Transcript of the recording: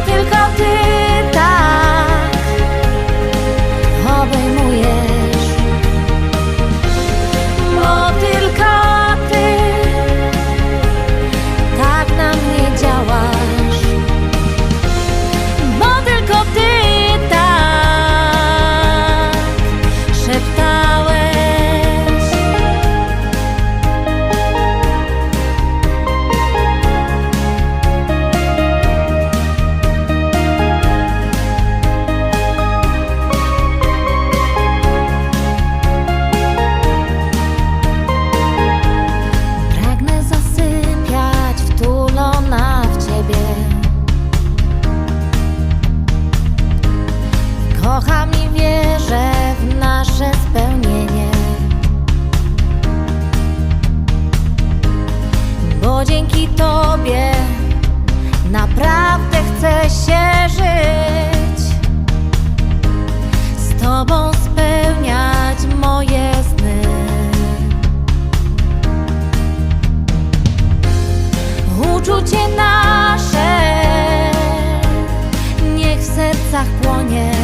tylko ty. dzięki Tobie naprawdę chcę się żyć. Z Tobą spełniać moje sny. Uczucie nasze niech w sercach płonie.